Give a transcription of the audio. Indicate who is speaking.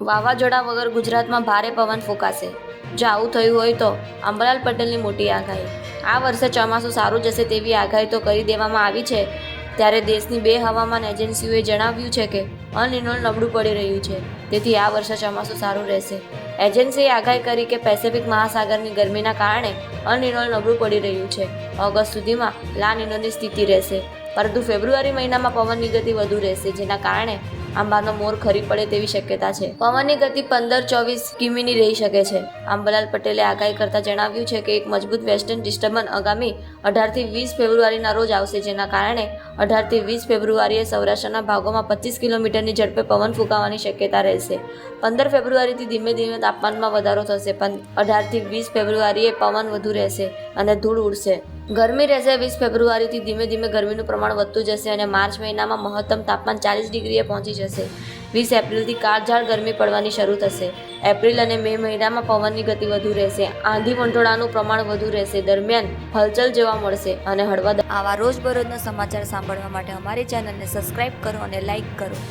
Speaker 1: વાવાઝોડા વગર ગુજરાતમાં ભારે પવન ફૂંકાશે. જો આવું થયું હોય તો અંબલાલ પટેલની મોટી આગાહી. આ વર્ષે ચોમાસું સારું જશે તેવી આગાહી તો કરી દેવામાં આવી છે. ત્યારે દેશની બે હવામાન એજન્સીઓએ જણાવ્યું છે કે અનિર્ણય નબળું પડી રહ્યું છે. તેથી આ વર્ષે ચોમાસું સારું રહેશે. એજન્સીએ આગાહી કરી કે પેસિફિક મહાસાગરની ગરમીના કારણે અનિર્ણય નબળું પડી રહ્યું છે. ઓગસ્ટ સુધીમાં લાન સ્થિતિ રહેશે. પરંતુ ફેબ્રુઆરી મહિનામાં પવનની ગતિ વધુ રહેશે, જેના કારણે આંબાનો મોર ખરી પડે તેવી શક્યતા છે. પવનની ગતિ પંદર ચોવીસ કિમીની રહી શકે છે. આંબાલાલ પટેલે આગાહી કરતા જણાવ્યું છે કે એક મજબૂત વેસ્ટર્ન ડિસ્ટર્બન્સ આગામી અઢારથી વીસ ફેબ્રુઆરીના રોજ આવશે, જેના કારણે અઢારથી વીસ ફેબ્રુઆરીએ સૌરાષ્ટ્રના ભાગોમાં પચીસ કિલોમીટરની ઝડપે પવન ફૂંકાવાની શક્યતા રહેશે. પંદર ફેબ્રુઆરીથી ધીમે ધીમે તાપમાનમાં વધારો થશે, પણ અઢારથી વીસ ફેબ્રુઆરીએ પવન વધુ રહેશે અને ધૂળ ઉડશે. ગરમી રહેશે વીસ ફેબ્રુઆરીથી ધીમે ધીમે ગરમીનું પ્રમાણ વધતું જશે અને માર્ચ મહિનામાં મહત્તમ તાપમાન ચાલીસ ડિગ્રીએ પહોંચી જશે. વીસ એપ્રિલથી કાળઝાળ ગરમી પડવાની શરૂ થશે. એપ્રિલ અને મે મહિનામાં પવનની ગતિ વધુ રહેશે. આંધી વંટોળાનું પ્રમાણ વધુ રહેશે. દરમિયાન હલચલ જોવા મળશે અને હળવા આવા રોજબરોજના સમાચાર સાંભળવા માટે અમારી ચેનલને સબસ્ક્રાઇબ કરો અને લાઇક કરો.